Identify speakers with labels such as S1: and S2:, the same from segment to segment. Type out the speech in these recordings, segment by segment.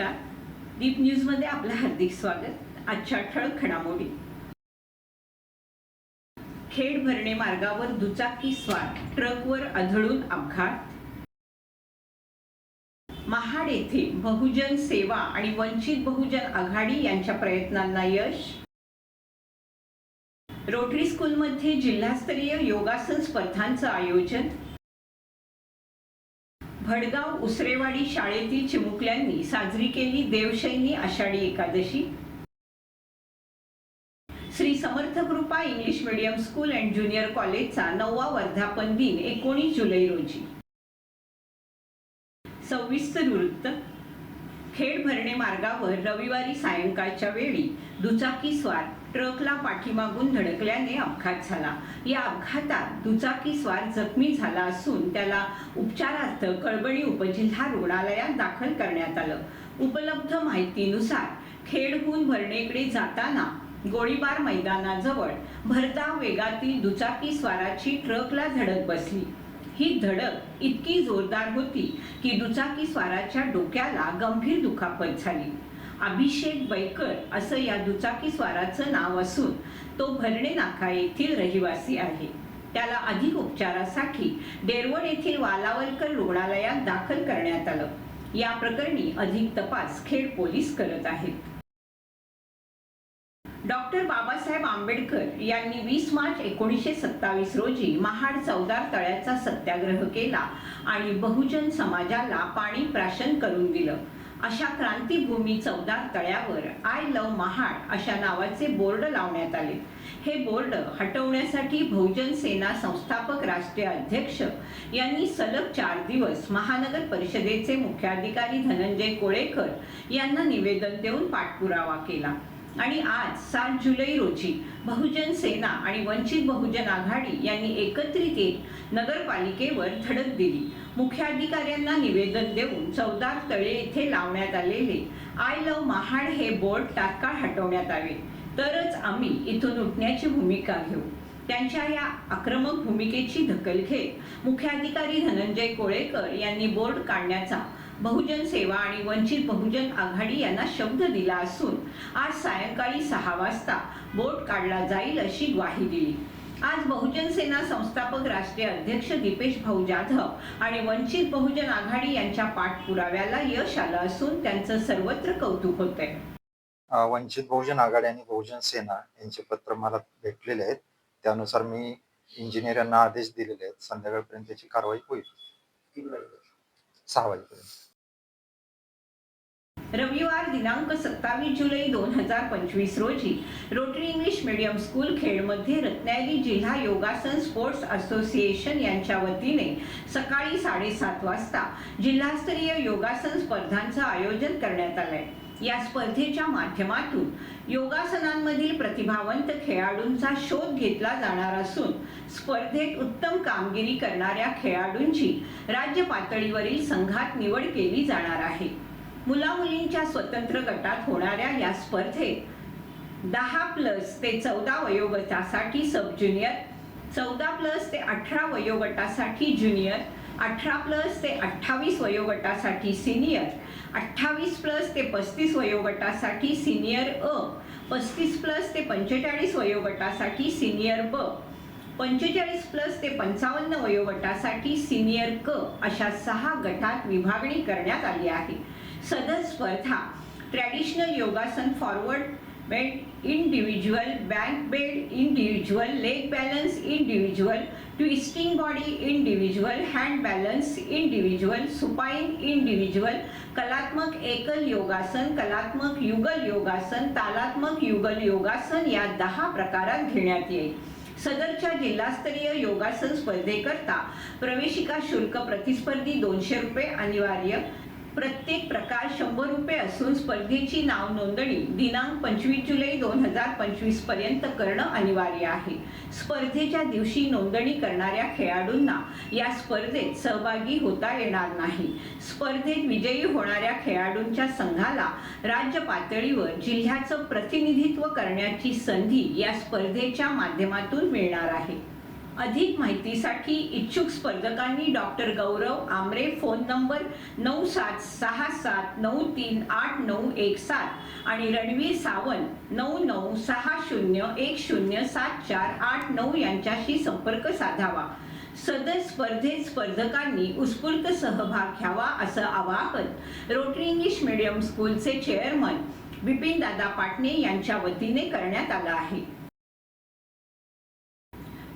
S1: नमस्कार. दीप न्यूजमध्ये आपलं हार्दिक स्वागत. आजच्या ठळक घडामोडी. खेड भरणे मार्गावर दुचाकी स्वार. ट्रकवर आढळून अपघात. महाड येथे बहुजन सेवा आणि वंचित बहुजन आघाडी यांच्या प्रयत्नांना यश. रोटरी स्कूलमध्ये जिल्हास्तरीय योगासन स्पर्धांचं आयोजन. भडगाव उसरेवाडी शाळेतील चिमुकल्यांनी साजरी केली Devshayani Ashadhi Ekadashi. Shri Samarth Krupa English medium school and junior कॉलेजचा नववा वर्धापन दिन एकोणीस जुलै रोजी. सविस्तर वृत्त खेड भरणे मार्गावर रविवारी सायंकाळच्या वेळी दुचाकी स्वार ट्रकला पाठीमागून धडकल्याने अपघात झाला. या अपघातात दुचाकी स्वार जखमी झाला असून त्याला उपचारार्थ कळबणी उपजिल्हा रुग्णालयात दाखल करण्यात आलं. उपलब्ध माहितीनुसार खेडहून भरणेकडे जाताना गोळीबार मैदानाजवळ भरधाव वेगातील दुचाकी स्वाराची ट्रकला धडक बसली. ही धडक इतकी जोरदार होती की दुचाकी स्वाराच्या डोक्याला गंभीर दुखापत झाली. अभिषेक बैकर असं या दुचाकी स्वाराचं नाव असून तो भरणे नाका येथील रहिवासी आहे. त्याला अधिक उपचारासाठी डेरवण येथील वालावलकर रुग्णालयात दाखल करण्यात आलं. या प्रकरणी अधिक तपास खेड पोलीस करत आहेत. डॉक्टर बाबासाहेब आंबेडकर यांनी वीस मार्च एकोणीसशे सत्तावीस रोजी महाड चौदार तळ्याचा सत्याग्रह केला आणि बहुजन समाजाला पाणी प्राशन करून दिलं. अशा क्रांतीभूमी चौदा तळ्यावर आय लव महाड अशा नावाचे बोर्ड लावण्यात आले. हे बोर्ड हटवण्यासाठी बहुजन सेना संस्थापक राष्ट्रीय अध्यक्ष यांनी सलग चार दिवस महानगर परिषदेचे मुख्याधिकारी धनंजय कोळेकर यांना निवेदन देऊन पाठपुरावा केला. आणि आज सात जुलै रोजी बहुजन सेना आणि वंचित बहुजन आघाडी यांनी एकत्रित येत नगरपालिकेवर धडक दिली. मुख्याधिकाऱ्यांना निवेदन देऊन चौदार तळे येथे लावण्यात आलेले आय लव महाड हे बोर्ड तात्काळ हटवण्यात आले. तरच आम्ही इथून उठण्याची भूमिका घेऊ. त्यांच्या या आक्रमक भूमिकेची दखल घेत मुख्याधिकारी धनंजय कोळेकर यांनी बोर्ड काढण्याचा बहुजन सेवा आणि वंचित बहुजन आघाडी यांना शब्द दिला असून आज सायंकाळी सहा वाजता बोर्ड काढला जाईल अशी ग्वाही दिली. आज बहुजन सेना संस्थापक राष्ट्रीय अध्यक्ष दीपेश भाऊ जाधव आणि वंचित बहुजन आघाडी यांच्या पाठपुराव्याला यश आलं असून त्यांचं सर्वत्र कौतुक होत आहे
S2: वंचित बहुजन आघाडी आणि बहुजन सेना यांचे पत्र मला भेटलेले आहेत. त्यानुसार मी इंजिनियर यांना आदेश दिलेले आहेत. संध्याकाळपर्यंत त्याची कारवाई होईल. सहा वाजेपर्यंत.
S1: रविवार दिनांक सत्तावीस जुलै दोन हजार पंचवीस रोजी रोटरी इंग्लिश मीडियम स्कूल खेडमध्ये रत्नागिरी जिल्हा योगासन स्पोर्ट्स असोसिएशन यांच्या वतीने सकाळी साडेसात वाजता जिल्हास्तरीय योगासन स्पर्धांचं आयोजन करण्यात आलंय. या स्पर्धेच्या माध्यमातून योगासनांमधील प्रतिभावंत खेळाडूंचा शोध घेतला जाणार असून स्पर्धेत उत्तम कामगिरी करणाऱ्या खेळाडूंची राज्य पातळीवरील संघात निवड केली जाणार आहे. मुलामुलींच्या स्वतंत्र गटात होणाऱ्या या स्पर्धेत दहा प्लस ते चौदा वयोगटासाठी सब ज्युनियर चौदा प्लस ते अठरा वयोगटासाठी ज्युनियर अठरा प्लस ते अठ्ठावीस वयोगटासाठी सिनियर अठ्ठावीस प्लस ते पस्तीस वयोगटासाठी सिनियर अ पस्तीस प्लस ते पंचेचाळीस वयोगटासाठी सिनियर ब पंचेचाळीस प्लस ते पंचावन्न वयोगटासाठी सिनियर क अशा सहा गटात विभागणी करण्यात आली आहे. सदर स्पर्धा ट्रॅडिशनल योगासन forward bend individual back bend individual leg balance individual twisting body individual hand balance individual supine individual कलात्मक एकल योगासन कलात्मक युगल योगासन तालात्मक युगल योगासन या दहा प्रकारात घेण्यात येईल. सदरच्या जिल्हास्तरीय योगासन स्पर्धेकरता प्रवेशिका शुल्क प्रतिस्पर्धी दोनशे रुपये अनिवार्य प्रत्येक प्रकार शंभर रुपये असून स्पर्धेची नाव नोंदणी दिनांक पंचवीस जुलै दोन हजार पंचवीसपर्यंत करणं अनिवार्य आहे. स्पर्धेच्या दिवशी नोंदणी करणाऱ्या खेळाडूंना या स्पर्धेत सहभागी होता येणार नाही. स्पर्धेत विजयी होणाऱ्या खेळाडूंच्या संघाला राज्य पातळीवर जिल्ह्याचं प्रतिनिधित्व करण्याची संधी या स्पर्धेच्या माध्यमातून मिळणार आहे. अधिक माहितीसाठी इच्छुक स्पर्धकांनी doctor Gaurav Amre phone number नऊ सात सहा सात नऊ तीन आठ नऊ एक सात आणि रणवीर सावंत नऊ नऊ सहा शून्य एक शून्य सात चार आठ नऊ यांच्याशी संपर्क साधावा. सदर स्पर्धेत स्पर्धकांनी उत्स्फूर्त सहभाग घ्यावा असं आवाहन रोटरी इंग्लिश मीडियम स्कूलचे चेअरमन बिपिन दादा पाटणे यांच्या वतीने करण्यात आलं आहे.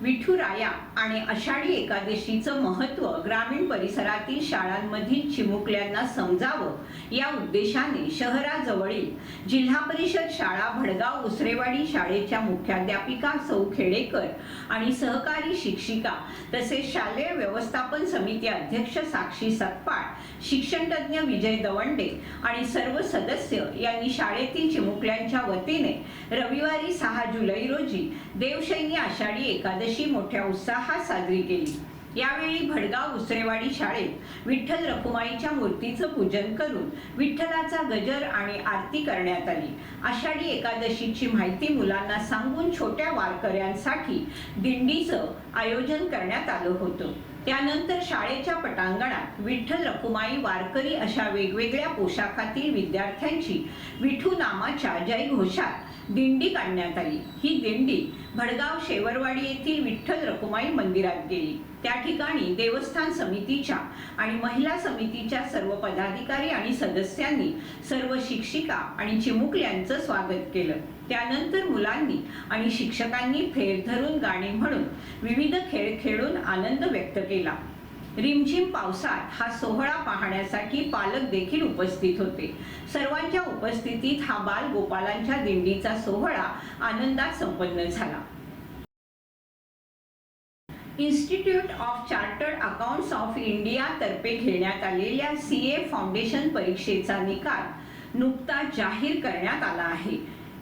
S1: विठुराया आणि आषाढी एकादशीचं महत्त्व ग्रामीण परिसरातील शाळांमधील चिमुकल्यांना समजावं या उद्देशाने शहराजवळील जिल्हा परिषद शाळा भडगाव उसरेवाडी शाळेच्या मुख्याध्यापिका सौ खेडेकर आणि सहकारी शिक्षिका तसेच शालेय व्यवस्थापन समिती अध्यक्ष साक्षी सतपाळ शिक्षणतज्ञ विजय दवंडे आणि सर्व सदस्य यांनी शाळेतील चिमुकल्यांच्या वतीने रविवारी सहा जुलै रोजी देवशैनी आषाढी एकादशी मोठ्या उत्साहात साजरी केली यावेळी भडगाव उसरेवाडी शाळेत विठ्ठल रखुमाईच्या मूर्तीचं पूजन करून विठ्ठलाचा गजर आणि आरती करण्यात आली. आषाढी एकादशीची माहिती मुलांना सांगून छोट्या वारकऱ्यांसाठी दिंडीचं आयोजन करण्यात आलं होतं. त्यानंतर शाळेच्या पटांगणात विठ्ठल रखुमाई वारकरी अशा वेगवेगळ्या पोशाखातील विद्यार्थ्यांची विठू नामाच्या जयघोषात दिंडी काढण्यात आली. ही दिंडी भडगाव शेवरवाडी येथील विठ्ठल रखुमाई मंदिरात गेली. त्या ठिकाणी देवस्थान समितीच्या आणि महिला समितीच्या सर्व पदाधिकारी आणि सदस्यांनी सर्व शिक्षिका आणि चिमुकल्यांचं स्वागत केलं. त्यानंतर मुलांनी आणि शिक्षकांनी फेर धरून गाणी म्हणून विविध खेळ खेळून आनंद व्यक्त केला. रिमझिम पावसात हा सोहळा पाहण्यासाठी पालक देखील उपस्थित होते. सर्वांच्या उपस्थितीत हा बाल गोपालांच्या दिंडीचा सोहळा आनंदात संपन्न झाला. Institute of chartered accounts of India तर्फे घेण्यात आलेल्या सी ए फाउंडेशन परीक्षेचा निकाल नुकताच जाहीर करण्यात आला आहे.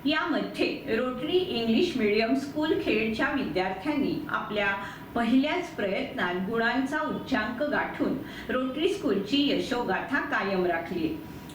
S1: यामध्ये रोटरी इंग्लिश मीडियम स्कूल खेडच्या विद्यार्थ्यांनी आपल्या पहिल्याच प्रयत्नात गुणांचा उच्चांक गाठून रोटरी स्कूलची यशोगाथा कायम राखली.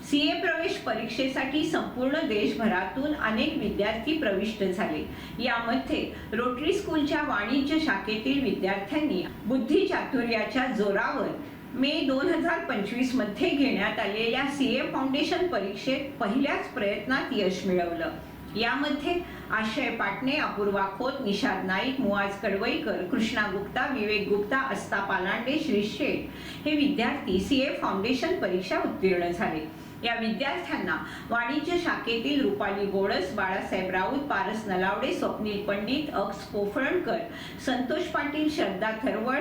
S1: सीए प्रवेश परीक्षेसाठी संपूर्ण देशभरातून अनेक विद्यार्थी प्रविष्ट झाले. यामध्ये रोटरी स्कूलच्या वाणिज्य शाखेतील विद्यार्थ्यांनी बुद्धिचातुर्याच्या जोरावर मे दोन हजार पंचवीसमध्ये घेण्यात आलेल्या सीए फाउंडेशन परीक्षेत पहिल्याच प्रयत्नात यश मिळवलं. यामध्ये आशय पाटणे अपूर्वा खोत निषाद नाईक मुआज कडवईकर कृष्णा गुप्ता विवेक गुप्ता अस्ता पालांडे श्री शेठ हे विद्यार्थी सी ए फाउंडेशन परीक्षा उत्तीर्ण झाले. या विद्यार्थ्यांना वाणिज्य शाखेतील रुपाली गोडस बाळासाहेब राऊत पारस नलावडे स्वप्नील पंडित अक्स कोफळणकर संतोष पाटील श्रद्धा थरवड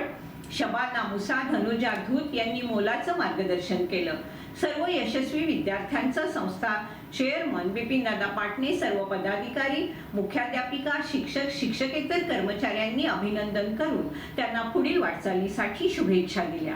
S1: शबाना मुसा धनुजा धूत यांनी मोलाचं मार्गदर्शन केलं. सर्व यशस्वी विद्यार्थ्यांचं संस्था चेअरमन बिपिन दादा पाटणे सर्व पदाधिकारी मुख्याध्यापिका शिक्षक शिक्षकेतर कर्मचाऱ्यांनी अभिनंदन करून त्यांना पुढील वाटचालीसाठी शुभेच्छा दिल्या.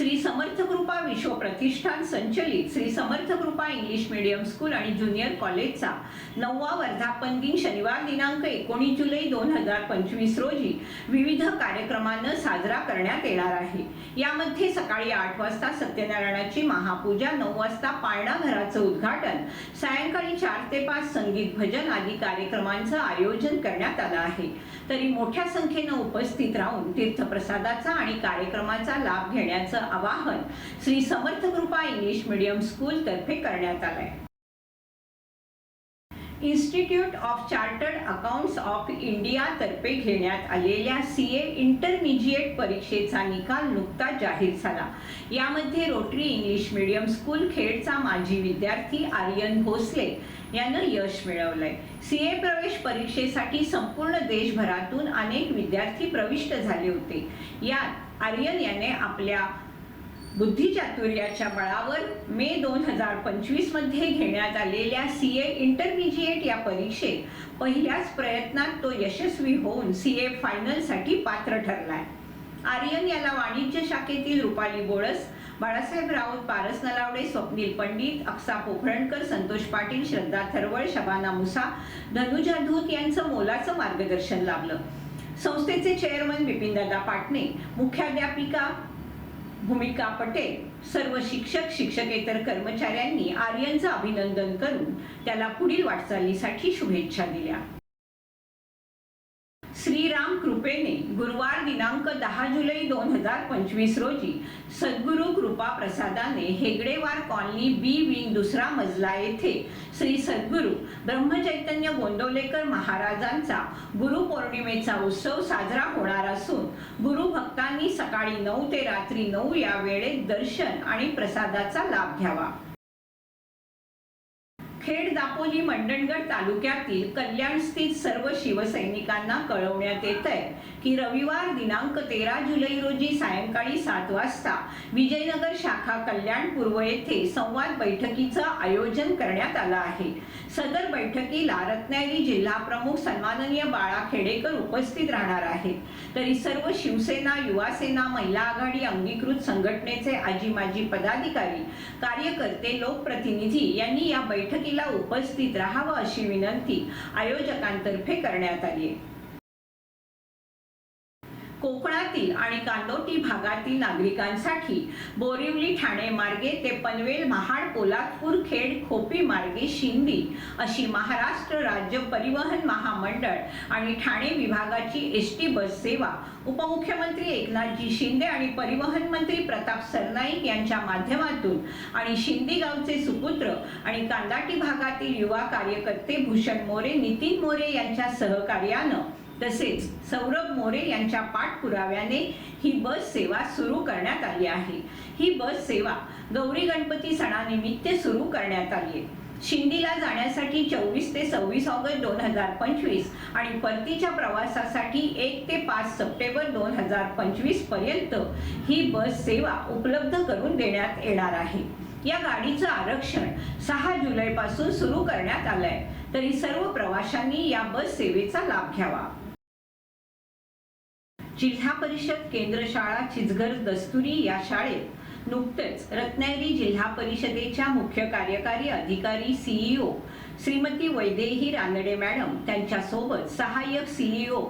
S1: श्री समर्थ कृपा विश्व प्रतिष्ठान संचलित Shri Samarth Krupa English medium school आणि ज्युनियर कॉलेजचा नववा वर्धापन दिन शनिवार दिनांक एकोणीस जुलै दोन हजार पंचवीस रोजी विविध कार्यक्रमानं साजरा करण्यात येणार आहे. यामध्ये सकाळी आठ वाजता सत्यनारायणाची महापूजा नऊ वाजता पाळणा घराचं उद्घाटन सायंकाळी चार ते पाच संगीत भजन आदी कार्यक्रमांचं आयोजन करण्यात आलं आहे. तरी मोठ्या संख्येनं उपस्थित राहून तीर्थप्रसादाचा आणि कार्यक्रमाचा लाभ घेण्याचं आवाहन Shri Samarth Krupa English medium school तर्फे करण्यात आलंय. Institute of chartered accounts of India तर्फे घेण्यात आलेल्या सी ए इंटरमिजिएट परीक्षेचा निकाल नुकताच जाहीर झाला. यामध्ये रोटरी इंग्लिश मीडियम स्कूल खेडचा माजी विद्यार्थी आर्यन भोसले यानं यश मिळवलंय. सी ए प्रवेश परीक्षेसाठी संपूर्ण देशभरातून अनेक विद्यार्थी प्रविष्ट झाले होते. यात आर्यन याने आपल्या बुद्धिचातुर्याच्या बळावर मे दोन हजार पंचवीसमध्ये घेण्यात आलेल्या सी ए इंटरमिजिएट या परीक्षेत पहिल्याच प्रयत्नात तो यशस्वी होऊन सी ए फायनलसाठी पात्र ठरलाय. आर्यन याला वाणिज्य शाखेतील रुपाली बोळस बाळासाहेब राऊत पारस नलावडे स्वप्नील पंडित अक्सा पोखरणकर संतोष पाटील श्रद्धा थरवळ शबाना मुसा धनुजा धूत यांचं मोलाचं मार्गदर्शन लाभलं. संस्थेचे चेअरमन बिपिनदादा पाटणे मुख्याध्यापिका भूमिका पटेल सर्व शिक्षक शिक्षकेतर कर्मचाऱ्यांनी आर्यनचं अभिनंदन करून त्याला पुढील वाटचालीसाठी शुभेच्छा दिल्या. श्रीराम कृपेने गुरुवार दिनांक दहा जुलै दोन हजार पंचवीस रोजी सद्गुरू कृपा प्रसादाने हेगडेवार कॉलनी बी विंग दुसरा मजला येथे श्री सद्गुरू ब्रह्मचैतन्य गोंदवलेकर महाराजांचा गुरुपौर्णिमेचा उत्सव साजरा होणार असून गुरु भक्तांनी सकाळी नऊ ते रात्री नऊ या वेळेत दर्शन आणि प्रसादाचा लाभ घ्यावा. खेड दापोली मंडणगड तालुक्यातील कल्याण स्थित सर्व शिवसैनिकांना कळवण्यात येत आहे की रविवार दिनांक तेरा जुलै रोजी सायंकाळी सात वाजता विजयनगर शाखा कल्याण पूर्व येथे संवाद बैठकीचं आयोजन करण्यात आलं आहे. सदर बैठकीला रत्नागिरी जिल्हा प्रमुख सन्माननीय बाळा खेडेकर उपस्थित राहणार आहेत. तरी सर्व शिवसेना युवासेना महिला आघाडी अंगीकृत संघटनेचे आजी माजी पदाधिकारी कार्यकर्ते लोकप्रतिनिधी यांनी या बैठकीला उपस्थित राहावं अशी विनंती आयोजकांतर्फे करण्यात आली आहे. कोकणातील आणि कांदोटी भागातील नागरिकांसाठी बोरिवली ठाणे मार्गे ते पनवेल महाड पोलादपूर खेड खोपी मार्गे शिंदी अशी महाराष्ट्र राज्य परिवहन महामंडळ आणि ठाणे विभागाची एस टी बस सेवा. उपमुख्यमंत्री एकनाथजी शिंदे आणि परिवहन मंत्री प्रताप सरनाईक यांच्या माध्यमातून आणि शिंदी गावचे सुपुत्र आणि कांदाटी भागातील युवा कार्यकर्ते भूषण मोरे नितीन मोरे यांच्या सहकार्यानं तसेच सौरभ मोरे यांच्या पाठपुराव्याने ही बस सेवा सुरू करण्यात आली आहे. ही बस सेवा गौरी गणपती सणानिमित्त सुरू करण्यात आली आहे. शिंदीला जाण्यासाठी चोवीस ते सव्वीस ऑगस्ट दोन हजार पंचवीस आणि परतीच्या प्रवासासाठी एक ते पाच सप्टेंबर दोन हजार पंचवीसपर्यंत ही बस सेवा उपलब्ध करून देण्यात येणार आहे. या गाडीचं आरक्षण सहा जुलैपासून सुरू करण्यात आलंय. तरी सर्व प्रवाशांनी या बस सेवेचा लाभ घ्यावा. जिल्हा परिषद केंद्र शाळा चिचघर दस्तुरी या शाळेत नुकतेच रत्नागिरी जिल्हा परिषदेच्या मुख्य कार्यकारी अधिकारी सीईओ श्रीमती वैदेही रानडे मॅडम त्यांच्यासोबत सहाय्यक सीईओ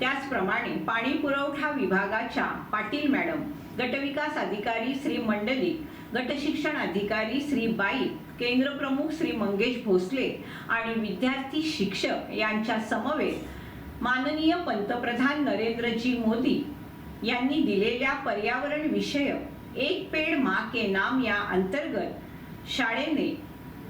S1: त्याचप्रमाणे पाणी पुरवठा विभागाच्या पाटील मॅडम गटविकास अधिकारी श्री मंडलिक गटशिक्षण अधिकारी श्री बाई केंद्र प्रमुख श्री मंगेश भोसले आणि विद्यार्थी शिक्षक यांच्या समवेत माननीय पंतप्रधान नरेंद्रजी मोदी यांनी दिलेल्या पर्यावरण विषयक एक पेड मा के नाम या अंतर्गत शाळेने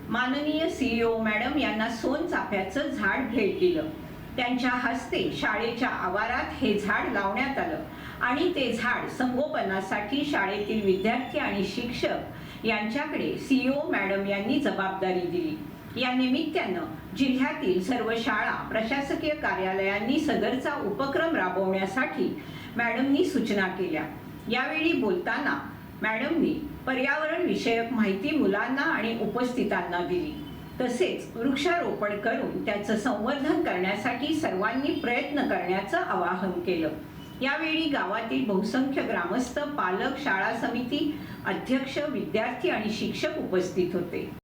S1: माननीय सीईओ मॅडम यांना सोनचाफ्याचं झाड भेट दिलं. त्यांच्या हस्ते शाळेच्या आवारात हे झाड लावण्यात आलं आणि ते झाड संगोपनासाठी शाळेतील विद्यार्थी आणि शिक्षक यांच्याकडे सीईओ मॅडम यांनी जबाबदारी दिली. या निमित्तानं जिल्ह्यातील सर्व शाळा प्रशासकीय कार्यालयांनी सदरचा उपक्रम राबवण्यासाठी मॅडमनी सूचना केल्या. यावेळी बोलताना मॅडमनी पर्यावरण विषयक माहिती मुलांना आणि उपस्थितांना दिली. तसेच वृक्षारोपण करून त्याचं संवर्धन करण्यासाठी सर्वांनी प्रयत्न करण्याचं आवाहन केलं. यावेळी गावातील बहुसंख्य ग्रामस्थ पालक शाळा समिती अध्यक्ष विद्यार्थी आणि शिक्षक उपस्थित होते.